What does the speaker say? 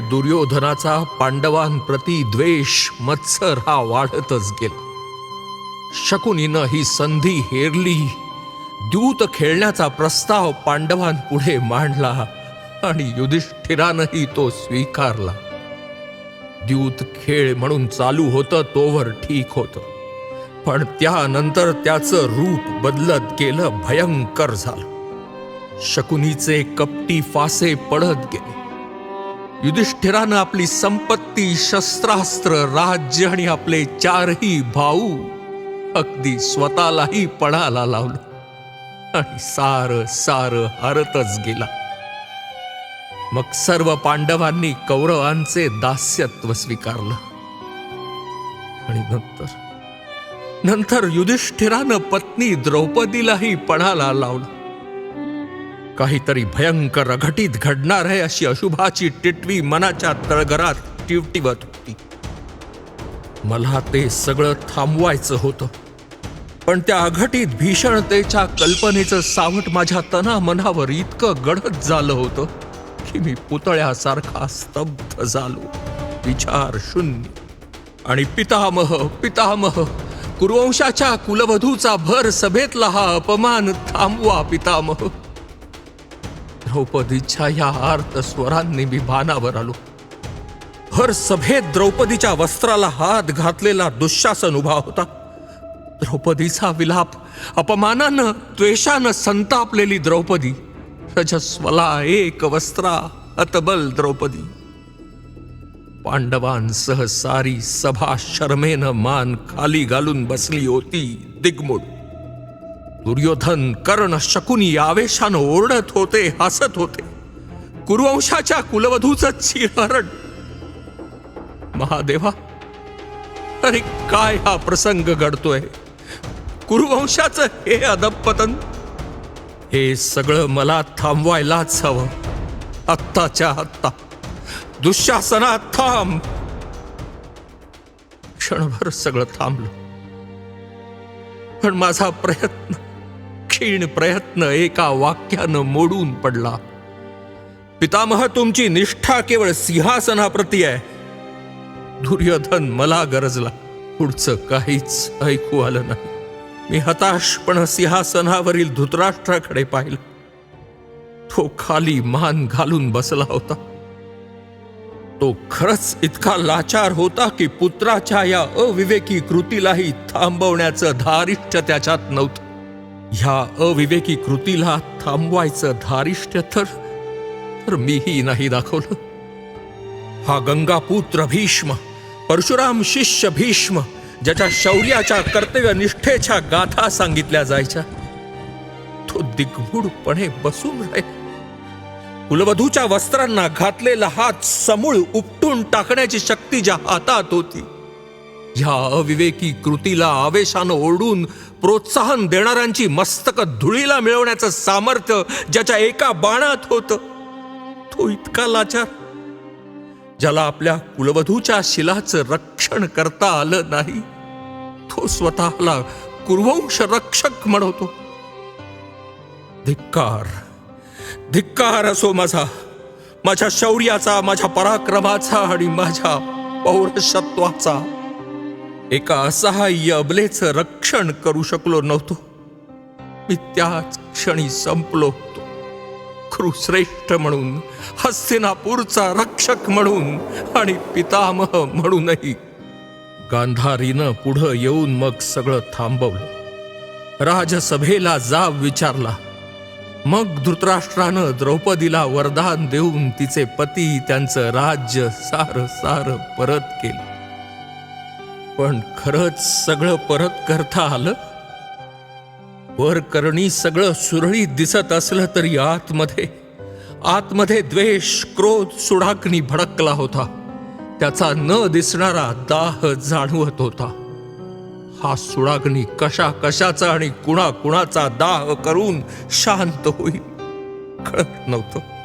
दुर्योधनाचा पांडवांप्रती द्वेष मत्सर हा वाढतच गेला. शकुनीनं ही संधी हेरली. द्यूत खेळण्याचा प्रस्ताव पांडवांपुढे मांडला आणि युधिष्ठिरानंही तो स्वीकारला. द्यूत खेळ म्हणून चालू होतं तोवर ठीक होत. पण त्यानंतर त्याचं रूप बदलत गेलं भयंकर झालं. शकुनीचे कपटी फासे पडत गेले. युधिष्ठिरानं आपली संपत्ती शस्त्रास्त्र राज्य आणि आपले चारही भाऊ अगदी स्वतःलाही पणाला लावलं. आणि सार सार हरतच गेला. मग सर्व पांडवांनी कौरवांचे दास्यत्व स्वीकारलं. आणि नंतर नंतर युधिष्ठिरानं पत्नी द्रौपदीलाही पणाला लावलं. काहीतरी भयंकर अघटित घडणार आहे अशी अशुभाची टिटवी मनाच्या तळघरात टिवटिवत होती. मला ते सगळं थांबवायचं होतं. पण त्या अघटित भीषणतेच्या कल्पनेचं सावट माझ्या तना मनावर इतकं गडद झालं होतं की मी पुतळ्यासारखा स्तब्ध झालो. विचार शून्य. आणि पितामह पितामह कुरुवंशाच्या कुलवधूचा भर सभेतला हा अपमान थांबवा पितामह. द्रौपदीच्या या आर्त स्वरांनी मी भानावर आलो. भर सभेत द्रौपदीच्या वस्त्राला हात घातलेला दुःशासन उभा होता. द्रौपदीचा विलाप अपमानानं द्वेषानं संतापलेली द्रौपदी रजस्वला एक वस्त्रा अतबल द्रौपदी. पांडवांसह सारी सभा शर्मेनं मान खाली घालून बसली होती दिग्मुड. दुर्योधन कर्ण शकुनी आवेशानं ओरडत होते हसत होते. कुरुवंशाच्या कुलवधूचं चिरहरण. महादेवा अरे काय हा प्रसंग घडतोय? कुरुवंशाचं हे अदपतन? हे सगळं मला थांबवायलाच हवं. आत्ताच्या आत्ता. दुःशासनात थांब. क्षणभर सगळं थांबलं. पण माझा प्रयत्न क्षीण प्रयत्न एका वाक्यानं मोडून पडला. पितामह तुमची निष्ठा केवळ सिंहासनाप्रती आहे. दुर्योधन मला गरजला. पुढचं काहीच ऐकू आलं नाही. मी हताशपण सिंहासनावरील धृतराष्ट्राकडे पाहिलं. तो खाली मान घालून बसला होता. तो खरंच इतका लाचार होता की पुत्राच्या या अविवेकी कृतीलाही थांबवण्याचं धारिष्ट्य त्याच्यात नव्हतं. ह्या अविवेकी कृतीला थांबवायचं धारिष्ट्य तर तर मीही नाही दाखवलं. हा गंगापुत्र भीष्म परशुराम शिष्य भीष्म ज्याच्या शौर्याच्या कर्तव्य निष्ठेच्या गाथा सांगितल्या जायच्या तो दिग्मूढपणे बसून राहे कुलवधूच्या वस्त्रांना घातलेला हात समूळ उपटून टाकण्याची शक्ती ज्या हातात होती ह्या अविवेकी कृतीला आवेशानं ओढून प्रोत्साहन देणाऱ्यांची मस्तक धुळीला मिळवण्याचं सामर्थ्य ज्याच्या एका बाणात होतं. तो इतका लाचार ज्याला आपल्या कुलवधूच्या शिलाचं रक्षण करता आलं नाही. तो स्वतःला कुर्वंश रक्षक म्हणवतो धिक्कार धिक्कार असो माझा माझ्या शौर्याचा माझ्या पराक्रमाचा आणि माझ्या पौरशत्वाचा एका असहाय्य अबलेचं रक्षण करू शकलो नव्हतो. मी त्याच क्षणी संपलो होतो. श्रेष्ठ म्हणून हस्तिनापूरचा रक्षक म्हणून आणि पितामह म्हणूनही. गांधारीनं पुढं येऊन मग सगळं थांबवलं. राजसभेला जाब विचारला. मग धृतराष्ट्रानं द्रौपदीला वरदान देऊन तिचे पती त्यांचं राज्य सार सार परत केलं. पण खरंच सगळं परत करता आलं? वर करणी सगळं सुरळीत दिसत असलं तरी आतमध्ये आतमध्ये द्वेष क्रोध सुडाकणी भडकला होता. त्याचा न दिसणारा दाह जाणवत होता. हा सुडाग्नी कशा कशाचा आणि कुणा कुणाचा दाह करून शांत होईल कळत नव्हतं.